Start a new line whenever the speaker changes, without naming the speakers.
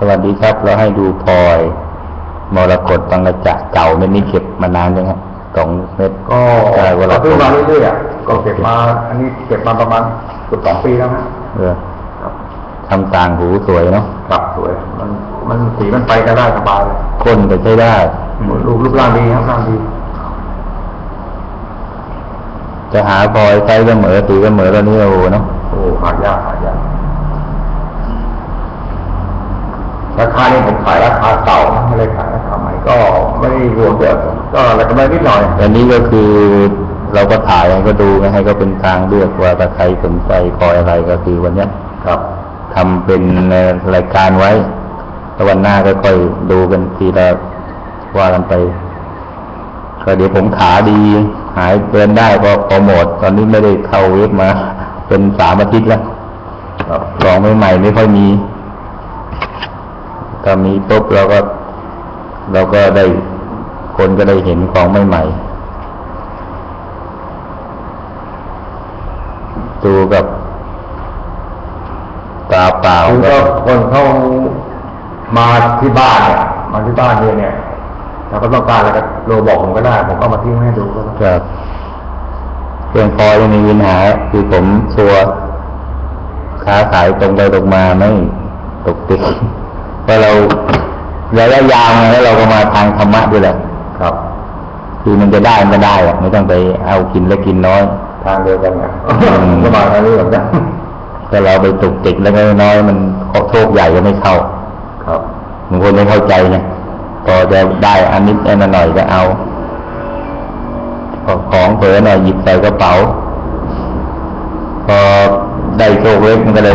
สวัสดีครับ เราให้ดูพลอย มรกตบางกระจะเก่าเม็ดนี้เก็บมานานยังครับสองเม็ด
ก็
ได้เวลา
เราซื้อมาเรื่อยๆอะก็เก็บมา อันนี้เก็บมาประมาณเกือบสองปีแล้วนะ
เออ
ครับ
ทำต่างหูสวยเนาะ
ครับสวย มันมันสีมันไปกันได้สบายเลย
ก้นก็ใช้ได้
รูปรูปร่างดีครับร่างดี
จะหาพลอยไซส์เสมอสีเสมอแล้วนี่โอ้โหเนาะ
โอ้หายากหายาก ราคานี่ผมขายราคาเก่านะไม่ได้ขายราคาใหม่ก็ไม่ได้รวมเยอะก็อะไรกำไรนิดหน่อย
อันนี้ก็คือเราก็ถ่ายให้ก็ดูนะให้ก็เป็นทางเลือกว่าถ้าใครสนใจคอยอะไรก็คือวันเนี้ย
ครับ
ทำเป็นรายการไว้แล้ววันหน้าก็ค่อยดูกันทีละว่ากันไปก็เดี๋ยวผมขาดี หายเดินได้ก็โปรโมทตอนนี้ไม่ได้เข้าเว็บมา เป็นสามอาทิตย์แล้ว
ครับ
ของใหม่ๆไม่ค่อยมี ถ้ามีปุ๊บเราก็ เราก็ได้คนก็ได้เห็นของใหม่ๆดูกับตาเปล่า
คือ
ก็
ก็คนเขามาที่บ้านเนี่ยมาที่บ้านเนี่ยเนี่ยเราก็ต้องการอะไรก็โลบอกผมก็ได้ ผมก็มาทิ้งให้ดูก็ได้
ครับเครื่องพลอยไม่มีปัญหาคือผมชัวร์ค้าขายตรงไปตรงมาไม่ตกติดเพราะเราระยะยาวไงแล้วเราก็มาทางธรรมะด้วยแหละ
ครับ
คือมันจะได้มันก็ได้อะไม่ต้องไปเอากินเล็กกินน้อย
ทางเดียวกันไง
อืม
ก็มาทางนี้เหมือนกัน
ถ้าเราไปตุกติดแล้วก็น้อยมันโชคใหญ่ก็ไม่เข้า
ครับ
บางคนไม่เข้าใจไงพอจะได้อันนิดอันหน่อยก็เอาพอของเผลอหน่อยหยิบใส่กระเป๋าพอได้โชคเล็กมันก็เลยไป